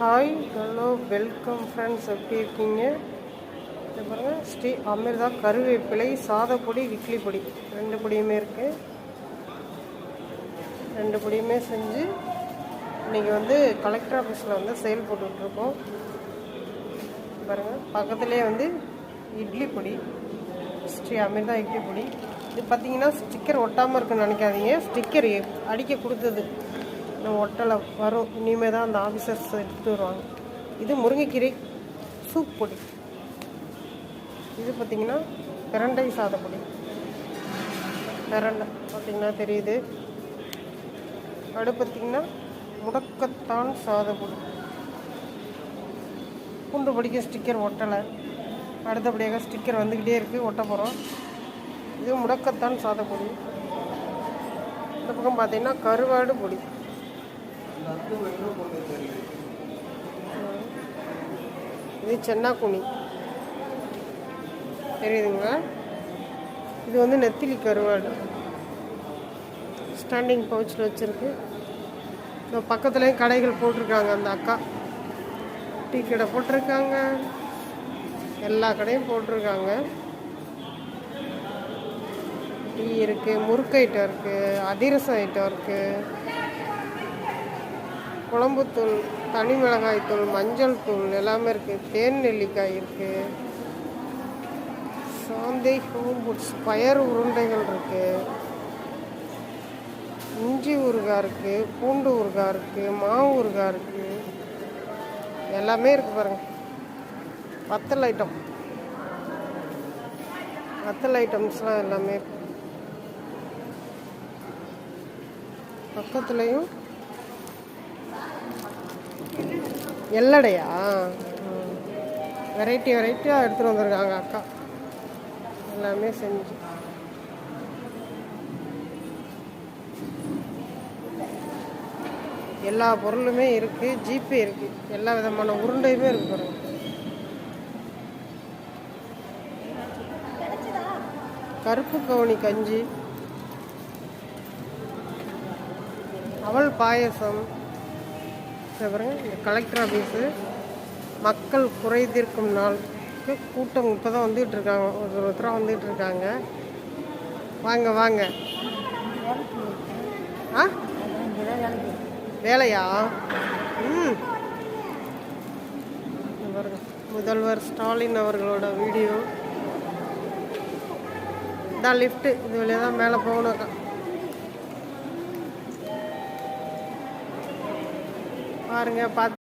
Hi hello welcome friends எப்படி இருக்கீங்க? இது பாருங்கள் ஸ்ரீ அமிர்தா கருவேப்பிலை சாதப்பொடி இட்லி பொடி. ரெண்டு பொடியுமே இருக்குது ரெண்டு பொடியுமே செஞ்சு இன்றைக்கி வந்து கலெக்டர் ஆஃபீஸில் வந்து சேல் போட்டுட்ருக்கோம். பாருங்கள் பக்கத்துலேயே வந்து இட்லி பொடி ஸ்ரீ அமிர்தா இட்லி பொடி. இது பார்த்தீங்கன்னா ஸ்டிக்கர் ஒட்டாமல் இருக்குன்னு நினைக்காதீங்க. ஸ்டிக்கர் அடிக்க கொடுத்தது. இன்னும் ஒட்டலை வரும் இனிமேல் தான் அந்த ஆஃபீஸர்ஸ் எடுத்துகிட்டு வருவாங்க. இது முருங்கைக்கீரை சூப் பொடி. இது பார்த்திங்கன்னா பிரண்டை சாதப்பொடி பிரண்டை பார்த்தீங்கன்னா தெரியுது. அடுத்து பார்த்தீங்கன்னா முடக்கத்தான் சாதப்பொடி பூண்டு படிக்க ஸ்டிக்கர் ஒட்டலை. அடுத்தபடியாக ஸ்டிக்கர் வந்துக்கிட்டே இருக்குது ஒட்ட போகிறோம் இது முடக்கத்தான் சாதப்பொடி இந்த பக்கம் பார்த்திங்கன்னா கருவாடு பொடி. இது சென்னாக்குனி தெரியுதுங்களா? இது வந்து நெத்திலி கருவாடு. ஸ்டாண்டிங் பவுச்சில் வச்சுருக்கு. இந்த பக்கத்துலேயும் கடைகள் போட்டிருக்காங்க அந்த அக்கா. டீ கடை போட்டிருக்காங்க. எல்லா கடையும் போட்டிருக்காங்க. டீ இருக்குது முறுக்கு ஐட்டம் இருக்குது அதிரசம் ஐட்டம் இருக்குது குழம்புத்தூள் தனி மிளகாய் தூள் மஞ்சள் தூள் எல்லாமே இருக்குது தேன் நெல்லிக்காய் இருக்குது சாந்தை ஹோம் ஃபுட்ஸ் பயறு உருண்டைகள் இருக்குது இஞ்சி ஊறுகாய் இருக்குது பூண்டு ஊறுகாய் இருக்குது மாவு ஊறுகாய் இருக்குது எல்லாமே இருக்குது பாருங்கள் வத்தல் ஐட்டம். வத்தல் ஐட்டம்ஸ்லாம் எல்லாமே இருக்கு. பக்கத்துலேயும் எல்லடையா வெரைட்டி வெரைட்டியாக எடுத்துகிட்டு வந்திருக்காங்க அக்கா. எல்லாமே செஞ்சு. எல்லா பொருளுமே இருக்குது ஜிபே இருக்குது எல்லா விதமான உருண்டையுமே இருக்கு கருப்பு கவுனி கஞ்சி. அவல் பாயசம். பாருங்கள் கலெக்டர் ஆஃபீஸு மக்கள் குறை தீர்க்கும் கூட்டம் இப்போ தான் வந்துகிட்டு இருக்காங்க ஒரு ஒருத்தராக வந்துகிட்டு இருக்காங்க வாங்க வாங்க. ஆ? வேலையா? ம். முதல்வர் ஸ்டாலின் அவர்களோட வீடியோ. இதான் லிஃப்ட்டு இது வழியாக தான் மேலே போகணும். பாருங்க பார்த்து